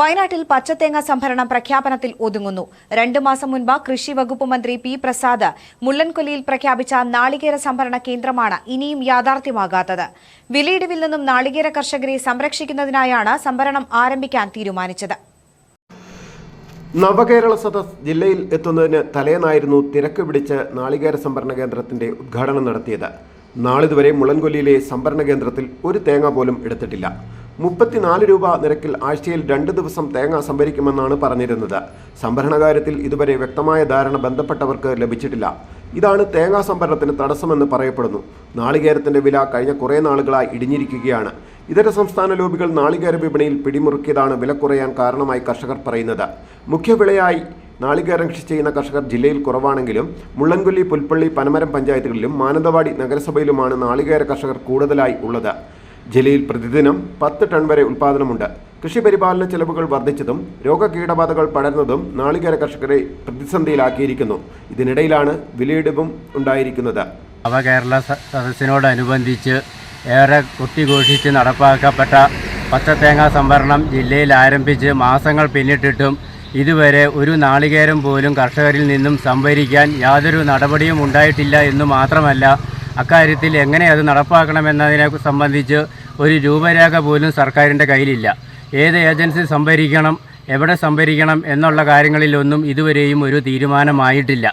വയനാട്ടിൽ പച്ചത്തേങ്ങ സംഭരണം പ്രഖ്യാപനത്തിൽ ഒതുങ്ങുന്നു. രണ്ടു മാസം മുൻപ് കൃഷി വകുപ്പ് മന്ത്രി പി പ്രസാദ് മുള്ളൻകൊല്ലിയിൽ പ്രഖ്യാപിച്ച നാളികേര സംഭരണ കേന്ദ്രമാണ് ഇനിയും യാഥാർത്ഥ്യമാകാത്തത്. വിലയിടിവിൽ നിന്നും നാളികേര കർഷകരെ സംരക്ഷിക്കുന്നതിനായാണ് സംഭരണം ആരംഭിക്കാൻ തീരുമാനിച്ചത്. നവകേരള സദസ് ജില്ലയിൽ എത്തുന്നതിന് തലേന്നായിരുന്നു തിരക്ക് പിടിച്ച് നാളികേര സംഭരണ കേന്ദ്രത്തിന്റെ ഉദ്ഘാടനം നടത്തിയത്. നാളിതുവരെ മുളൻകൊല്ലിയിലെ സംഭരണ കേന്ദ്രത്തിൽ ഒരു തേങ്ങ പോലും എടുത്തിട്ടില്ല. മുപ്പത്തിനാല് രൂപ നിരക്കിൽ ആഴ്ചയിൽ രണ്ട് ദിവസം തേങ്ങ സംഭരിക്കുമെന്നാണ് പറഞ്ഞിരുന്നത്. സംഭരണ കാര്യത്തിൽ ഇതുവരെ വ്യക്തമായ ധാരണ ബന്ധപ്പെട്ടവർക്ക് ലഭിച്ചിട്ടില്ല. ഇതാണ് തേങ്ങാ സംഭരണത്തിന് തടസ്സമെന്ന് പറയപ്പെടുന്നു. നാളികേരത്തിന്റെ വില കഴിഞ്ഞ കുറേ നാളുകളായി ഇടിഞ്ഞിരിക്കുകയാണ്. ഇതര സംസ്ഥാന ലോബികൾ നാളികേര വിപണിയിൽ പിടിമുറുക്കിയതാണ് വില കുറയാൻ കാരണമായി കർഷകർ പറയുന്നത്. മുഖ്യവിളയായി നാളികേരം കൃഷി ചെയ്യുന്ന കർഷകർ ജില്ലയിൽ കുറവാണെങ്കിലും മുള്ളൻകൊല്ലി പുൽപ്പള്ളി പനമരം പഞ്ചായത്തുകളിലും മാനന്തവാടി നഗരസഭയിലുമാണ് നാളികേര കർഷകർ കൂടുതലായി ഉള്ളത്. ജില്ലയിൽ പ്രതിദിനം പത്ത് ടൺ വരെ ഉൽപ്പാദനമുണ്ട് കൃഷി പരിപാലന ചെലവുകൾ വർദ്ധിച്ചതും രോഗകീടബാധകൾ പടരുന്നതും നാളികേര കർഷകരെ പ്രതിസന്ധിയിലാക്കിയിരിക്കുന്നു. ഇതിനിടയിലാണ് വിലയിടിവും ഉണ്ടായിരിക്കുന്നത്. നവകേരള കേരള സദസ്സിനോടനുബന്ധിച്ച് ഏറെ കുത്തിഘോഷിച്ച് നടപ്പാക്കപ്പെട്ട പച്ചത്തേങ്ങ സംഭരണം ജില്ലയിൽ ആരംഭിച്ച് മാസങ്ങൾ പിന്നിട്ടിട്ടും ഇതുവരെ ഒരു നാളികേരം പോലും കർഷകരിൽ നിന്നും സംഭരിക്കാൻ യാതൊരു നടപടിയും ഉണ്ടായിട്ടില്ല എന്ന് മാത്രമല്ല അക്കാര്യത്തിൽ എങ്ങനെ അത് നടപ്പാക്കണമെന്നതിനെ സംബന്ധിച്ച് ഒരു രൂപരേഖ പോലും സർക്കാരിന്റെ കയ്യിലില്ല. ഏത് ഏജൻസി സംഭരിക്കണം എവിടെ സംഭരിക്കണം എന്നുള്ള കാര്യങ്ങളിലൊന്നും ഇതുവരെയും ഒരു തീരുമാനമായിട്ടില്ല.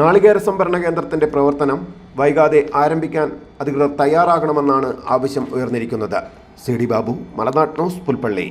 നാളികേര സംഭരണ കേന്ദ്രത്തിന്റെ പ്രവർത്തനം വൈകാതെ ആരംഭിക്കാൻ അധികൃതർ തയ്യാറാകണമെന്നാണ് ആവശ്യം ഉയർന്നിരിക്കുന്നത്. C D Babu Malanad news Pulpally.